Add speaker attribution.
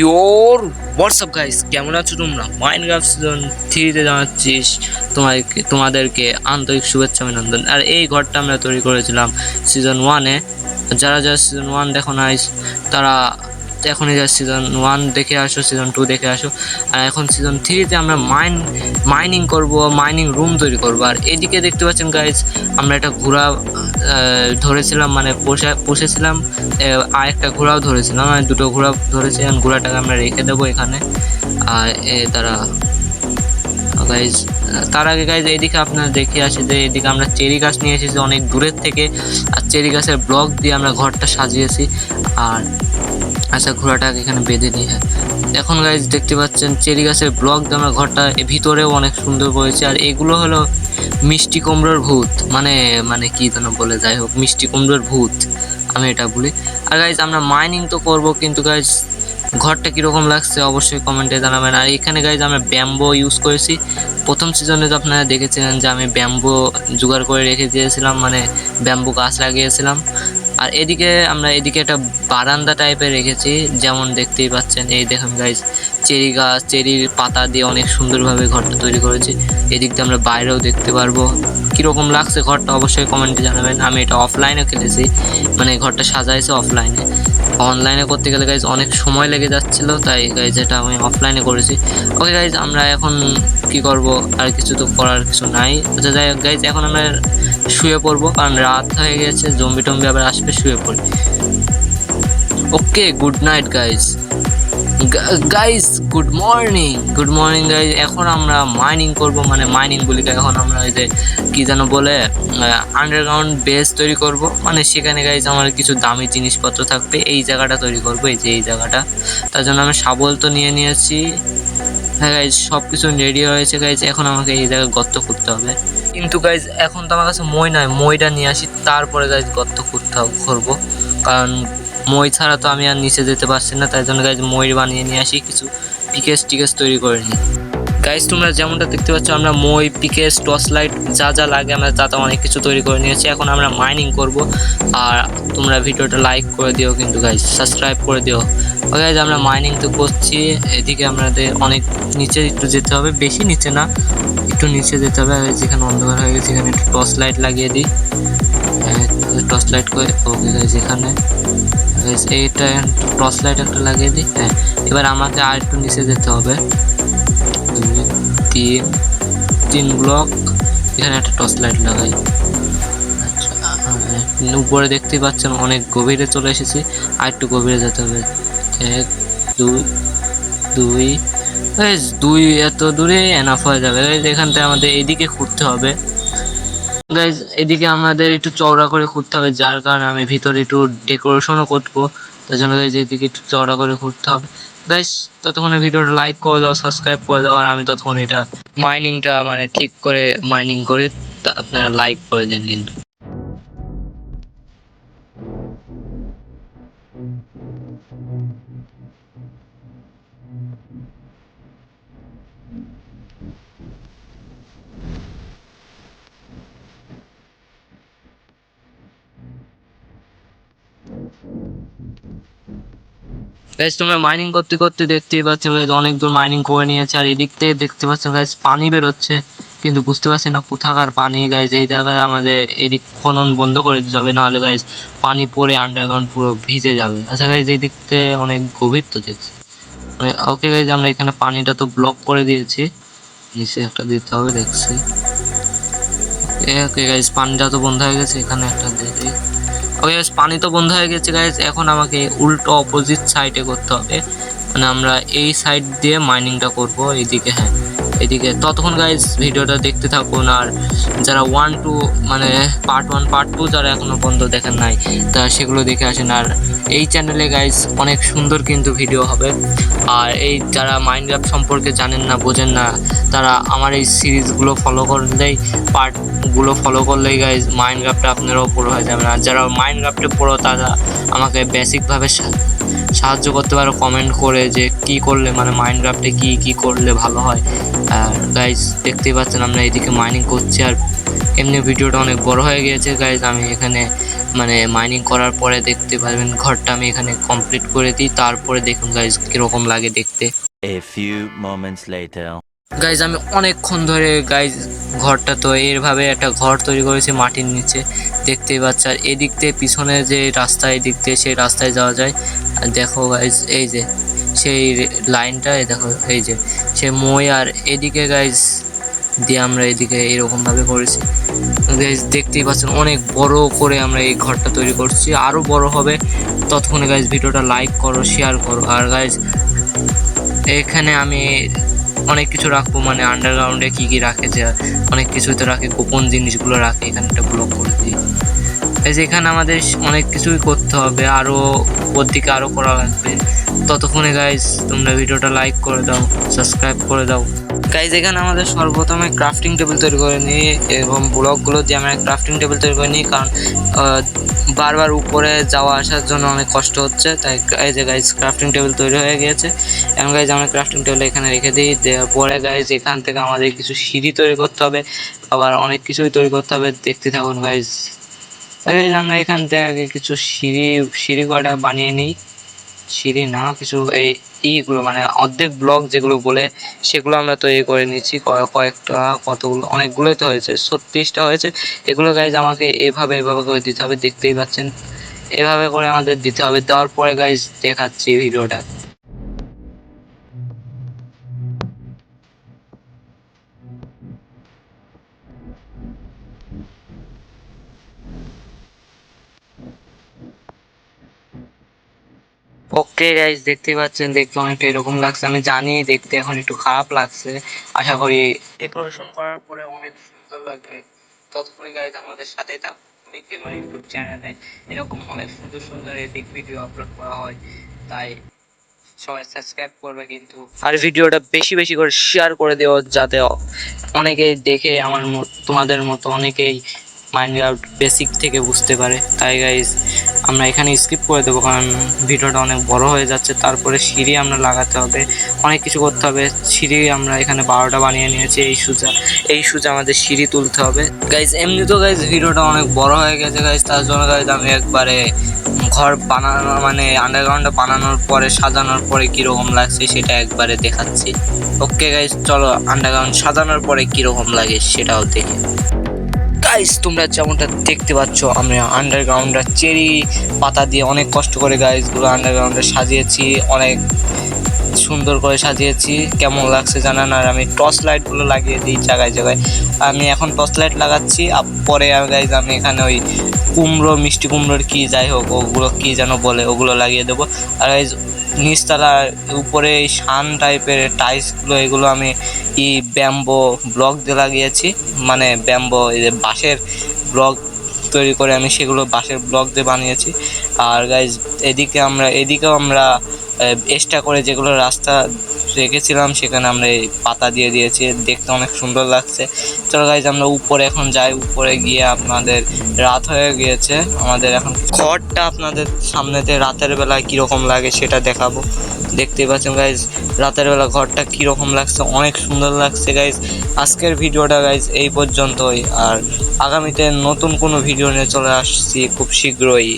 Speaker 1: Your WhatsApp guys কেমন আছো তোমরা? মাইনক্রাফট সিজন থ্রিতে জানাচ্ছিস তোমাদেরকে তোমাদেরকে আন্তরিক শুভেচ্ছা, অভিনন্দন। আর এই ঘরটা আমরা তৈরি করেছিলাম সিজন ওয়ানে যারা যারা সিজন ওয়ান দেখো নাই, তারা এখনই যা সিজন ওয়ান দেখে আসো সিজন টু দেখে আসো। আর এখন সিজন থ্রিতে আমরা মাইন মাইনিং করব মাইনিং রুম তৈরি করব। আর এদিকে দেখতে পাচ্ছেন গাইজ আমরা একটা ঘোড়া ধরেছিলাম মানে পোষা, পুষেছিলাম। আর একটা ঘোড়াও ধরেছিলাম মানে দুটো ঘোড়া ধরেছিলাম ঘোড়াটাকে আমরা রেখে দেবো এখানে। আর এ তারা গাইজ তার আগে গাইজ এদিকে আপনারা দেখে আসি যে এদিকে আমরা চেরি গাছ নিয়ে এসেছি অনেক দূরের থেকে। আর চেরি গাছের ব্লক দিয়ে আমরা ঘরটা সাজিয়েছি। আর আচ্ছা ঘোড়াটাকে এখানে বেঁধে দিই হ্যাঁ। এখন গাইজ দেখতে পাচ্ছেন, চেরি গাছের ব্লক দিয়ে আমরা ঘরটা ভিতরেও অনেক সুন্দর করেছি। আর এগুলো হলো মিষ্টি কুমড়োর ভূত। মানে মানে কি যেন বলে, যাই হোক, মিষ্টি কুমড়োর ভূত। আমি এটা বলি। আর গাইজ আমরা মাইনিং তো করব, কিন্তু গাইজ ঘরটা কীরকম লাগছে অবশ্যই কমেন্টে জানাবেন। আর এখানে গাইজ আমরা ব্যাম্বো ইউজ করেছি। প্রথম সিজনে তো আপনারা দেখেছিলেন যে আমি ব্যাম্বো জোগাড় করে রেখে দিয়েছিলাম মানে ব্যাম্বো গাছ লাগিয়েছিলাম। আর এদিকে আমরা এদিকে একটা বারান্দা টাইপের রেখেছি, যেমন দেখতেই পাচ্ছেন, এই দেখুন গাইজ চেরি গাছ, চেরির পাতা দিয়ে অনেক সুন্দরভাবে ঘরটা তৈরি করেছি। এদিক দিয়ে আমরা বাইরেও দেখতে পারব। কীরকম লাগছে ঘরটা অবশ্যই কমেন্টে জানাবেন। আমি এটা অফলাইনে খেলেছি মানে ঘরটা সাজাইছে অফলাইনে অনলাইনে করতে গেলে গাইজ অনেক সময় লেগে যাচ্ছিল, তাই গাইজ এটা আমি অফলাইনে করেছি। ওকে গাইজ আমরা এখন কি করব? আর কিছু তো করার কিছু নাই। আচ্ছা যাই গাইজ এখন আমরা শুয়ে পড়ব। কারণ রাত হয়ে গেছে জম্বি টম্বি আবার আসবে, শুয়ে পড়ি। Okay good night guys guys good morning good morning guys এখন আমরা মাইনিং করব মানে মাইনিং বলি এখন আমরা ওই যে কী যেন বলে আন্ডারগ্রাউন্ড বেস তৈরি করব। মানে সেখানে গাইজ আমার কিছু দামি জিনিসপত্র থাকবে। এই জায়গাটা তৈরি করব, এই যে, এই জায়গাটা। তার জন্য আমি শাবল তো নিয়ে নিয়েছি। হ্যাঁ গাইজ সব কিছু রেডি হয়েছে গাইজ এখন আমাকে এই জায়গায় গর্ত করতে হবে। কিন্তু গাইজ এখন তো আমার কাছে মই নয় মইটা নিয়ে আসি, তারপরে গাইজ গর্ত করতে করব। কারণ মই ছাড়া তো আমি আর নিচে যেতে পারছি না, তাই জন্য গাইজ ময়ূর বানিয়ে নিয়ে আসি, কিছু পিকেস টিকেস তৈরি করে নিই। গাইজ তোমরা যেমনটা দেখতে পাচ্ছ, আমরা মই পিকেস টর্চ লাইট যা যা লাগে আমরা তা অনেক কিছু তৈরি করে নিয়েছি। এখন আমরা মাইনিং করব, আর তোমরা ভিডিওটা লাইক করে দিও কিন্তু গাইজ সাবস্ক্রাইব করে দিও। গাইজ আমরা মাইনিং তো করছি, এদিকে আমাদের অনেক নিচে একটু যেতে হবে, বেশি নিচে না, একটু নিচে যেতে হবে যেখানে অন্ধকার হয়ে গেছে, এখানে একটু টর্চ লাইট লাগিয়ে দিই। টর্চ লাইট করে ওকে গাইজ এখানে। Guys, এইটা টর্চ লাইট একটা লাগিয়ে দিই। হ্যাঁ এবার আমাকে আর একটু নিচে যেতে হবে। তিন তিন ব্লক এখানে একটা টর্চ লাইট লাগাই। আচ্ছা উপরে দেখতেই পাচ্ছেন অনেক গভীরে চলে এসেছি। আর একটু গভীরে যেতে হবে। এক দুই দুই। দুই এত দূরে এনাফ হয়ে যাবে। এখান থেকে আমাদের এইদিকে ঘুরতে হবে। গাইজ এদিকে আমাদের একটু চওড়া করে খুঁড়তে হবে, যার কারণে আমি ভিতরে একটু ডেকোরেশনও করব। তার জন্য গাইজ এদিকে একটু চওড়া করে খুঁড়তে হবে। গাইজ ততক্ষণে ভিডিওটা লাইক করে দাও সাবস্ক্রাইব করে দাও, আর আমি ততক্ষণ এটা মাইনিংটা মানে ঠিক করে মাইনিং করে আপনারা লাইক করে দেন কিন্তু। গাইজ তোমরা মাইনিং করতে করতে দেখতেই পাচ্ছ অনেক দূর মাইনিং করে নিয়েছে, আর এদিক থেকে দেখতে পাচ্ছ গাইজ পানি বেরোচ্ছে। কিন্তু বুঝতে পারছি না কোথাকার পানি গাইজ এই জায়গায় আমাদের এদিক খনন বন্ধ করে দিতে হবে, নাহলে গাইজ পানি পড়ে আন্ডারগ্রাউন্ড পুরো ভিজে যাবে। আচ্ছা গাইজ এই দিক থেকে অনেক গভীর তো দেখছি। মানে ওকে গাইজ আমরা এখানে পানিটা তো ব্লক করে দিয়েছি। নিচে একটা দিতে হবে, দেখছি। ওকে গাইজ পানিটা তো বন্ধ হয়ে গেছে, এখানে একটা দিয়ে দিই। ওকে পানি তো বন্ধ হয়ে গেছে গাইজ এখন আমাকে উল্টো অপোজিট সাইডে করতে হবে। মানে আমরা এই সাইড দিয়ে মাইনিংটা করব, এইদিকে হ্যাঁ। এদিকে ততক্ষণ গাইজ ভিডিওটা দেখতে থাকুন আর যারা ওয়ান টু মানে পার্ট ওয়ান পার্ট টু যারা এখনও পর্যন্ত দেখেন নাই তা সেগুলো দেখে আসেন। আর এই চ্যানেলে গাইজ অনেক সুন্দর কিন্তু ভিডিও হবে। আর এই যারা মাইনক্রাফট সম্পর্কে জানেন না, বোঝেন না, তারা আমার এই সিরিজগুলো ফলো করলেই পার্টগুলো ফলো করলেই গাইজ মাইনক্রাফটটা আপনারাও পুরো হয়ে যাবেন আর যারা মাইনক্রাফটে পুরো, তারা আমাকে বেসিকভাবে সাহায্য করতে পারো কমেন্ট করে যে কি করলে মানে মাইনক্রাফটে কি কি করলে ভালো হয়। আর গাইজ দেখতেই পাচ্ছেন আমরা এদিকে মাইনিং করছি। আর এমনি ভিডিওটা অনেক বড় হয়ে গিয়েছে গাইজ আমি এখানে মানে মাইনিং করার পরে দেখতে পারবেন, ঘরটা আমি এখানে কমপ্লিট করে দিই। তারপরে দেখুন গাইজ কীরকম লাগে দেখতে।
Speaker 2: A few moments later.
Speaker 1: Guys আমি অনেকক্ষণ ধরে গাইজ ঘরটা তো এইভাবে একটা ঘর তৈরি করেছি মাটির নিচে। দেখতেই পাচ্ছ, আর এদিক দিয়ে পিছনে যে রাস্তা, এদিক দিয়ে সেই রাস্তায় যাওয়া যায়। আর দেখো গাইজ এই যে, সেই লাইনটা দেখো, এই যে, সে মই, আর এদিকে গাইজ দিয়ে আমরা এদিকে এরকমভাবে করেছি। গাইজ দেখতেই পাচ্ছেন, অনেক বড় করে আমরা এই ঘরটা তৈরি করছি। আরও বড় হবে, ততক্ষণে গাইজ ভিডিওটা লাইক করো শেয়ার করো। আর গাইজ এখানে আমি অনেক কিছু রাখব মানে আন্ডারগ্রাউন্ডে কি কি রাখে যে অনেক কিছুই তো রাখে, গোপন জিনিসগুলো রাখে, এখানে একটা ব্লক করে দিই। এই যে এখানে আমাদের অনেক কিছুই করতে হবে আরও ওর দিকে আরও করা লাগবে। ততক্ষণে গাইজ তোমরা ভিডিওটা লাইক করে দাও সাবস্ক্রাইব করে দাও। গাইজ এখানে আমাদের সর্বপ্রথমে ক্রাফটিং টেবিল তৈরি করে নিই এবং ব্লকগুলো দিয়ে আমরা ক্রাফটিং টেবিল তৈরি করে নিই কারণ বারবার উপরে যাওয়া আসার জন্য অনেক কষ্ট হচ্ছে। তাই এই যে গাইজ ক্রাফটিং টেবিল তৈরি হয়ে গিয়েছে। এখন গাইজ আমরা ক্রাফটিং টেবিল এখানে রেখে দিই। দেওয়ার পরে গাইজ এখান থেকে আমাদের কিছু সিঁড়ি তৈরি করতে হবে, আবার অনেক কিছুই তৈরি করতে হবে। দেখতে থাকুন গাইজ গাইজ আমরা এখান থেকে আগে কিছু সিঁড়ি সিঁড়ি কটা বানিয়ে নিই? সিঁড়ি না, কিছু এই ইগুলো মানে অর্ধেক ব্লক যেগুলো বলে, সেগুলো আমরা তৈরি করে নিচ্ছি কয়- কয়েকটা, কতগুলো, অনেকগুলোই তো হয়েছে, ছত্রিশটা হয়েছে। এগুলো গাইজ আমাকে এভাবে এভাবে করে দিতে হবে, দেখতেই পাচ্ছেন। এভাবে করে আমাদের দিতে হবে। দেওয়ার পরে গাইজ দেখাচ্ছি ভিডিওটা ওকে গাইজ দেখতেই পাচ্ছেন, দেখতে অনেকটা এরকম লাগছে। আমি জানি দেখতে এখন একটু খারাপ লাগছে। আশা করি ডেকোরেশন করার পরে অনেক সুন্দর লাগবে। ততক্ষণে গাইজ আমাদের সাথে থাকুন দেখে আমার ইউটিউব চ্যানেলে এরকম অনেক সুন্দর সুন্দর এডিট ভিডিও আপলোড করা হয়। তাই সবাই সাবস্ক্রাইব করবে কিন্তু। আর ভিডিওটা বেশি বেশি করে শেয়ার করে দিও, যাতে অনেকেই দেখে আমার তোমাদের মতো অনেকেই মাইনক্রাফট বেসিক থেকে বুঝতে পারে। তাই গাইজ আমরা এখানে স্কিপ করে দেবো, কারণ ভিডিওটা অনেক বড় হয়ে যাচ্ছে। তারপরে সিঁড়ি আমরা লাগাতে হবে, অনেক কিছু করতে হবে। সিঁড়ি আমরা এখানে বারোটা বানিয়ে নিয়েছি, এই সুজা এই সুজা আমাদের সিঁড়ি তুলতে হবে। গাইজ এমনি তো গাইজ ভিডিওটা অনেক বড় হয়ে গেছে গাইজ তার জন্য গাইজ আমি একবারে ঘর বানানো মানে আন্ডারগ্রাউন্ডে বানানোর পরে, সাজানোর পরে কীরকম লাগছে সেটা একবারে দেখাচ্ছি। ওকে গাইজ চলো আন্ডারগ্রাউন্ড সাজানোর পরে কীরকম লাগে সেটাও দেখি। গাইস তোমরা যেমনটা দেখতে পাচ্ছ আমরা আন্ডারগ্রাউন্ডটা চেরি পাতা দিয়ে অনেক কষ্ট করে গাইসগুলো আন্ডারগ্রাউন্ডে সাজিয়েছি, অনেক সুন্দর করে সাজিয়েছি। কেমন লাগছে জানান? আর আমি টর্চ লাইটগুলো লাগিয়ে দিই জায়গায় জায়গায়। আমি এখন টর্চ লাইট লাগাচ্ছি, আর পরে গাইজ আমি এখানে ওই কুমড়ো, মিষ্টি কুমড়োর কি যাই হোক, ওগুলো কি যেন বলে, ওগুলো লাগিয়ে দেবো। আর গাইজ নিচতলার উপরে এই শান টাইপের টাইলসগুলো, এগুলো আমি ই ব্যাম্বো ব্লক দিয়ে লাগিয়েছি। মানে ব্যাম্বো, এই যে বাঁশের ব্লক তৈরি করে আমি সেগুলো বাঁশের ব্লক দিয়ে বানিয়েছি। আর গাইজ এদিকে আমরা, এদিকেও আমরা এক্সট্রা করে যেগুলো রাস্তা রেখেছিলাম, সেখানে আমরা এই পাতা দিয়ে দিয়েছি, দেখতে অনেক সুন্দর লাগছে। চলো গাইজ আমরা উপরে এখন যাই, উপরে গিয়ে আপনাদের রাত হয়ে গিয়েছে। আমাদের এখন ঘরটা আপনাদের সামনেতে রাতের বেলায় কীরকম লাগে সেটা দেখাবো। দেখতেই পাচ্ছেন গাইজ রাতের বেলা ঘরটা কীরকম লাগছে, অনেক সুন্দর লাগছে গাইজ আজকের ভিডিওটা গাইজ এই পর্যন্তই। আর আগামীতে নতুন কোনো ভিডিও নিয়ে চলে আসছি খুব শীঘ্রই।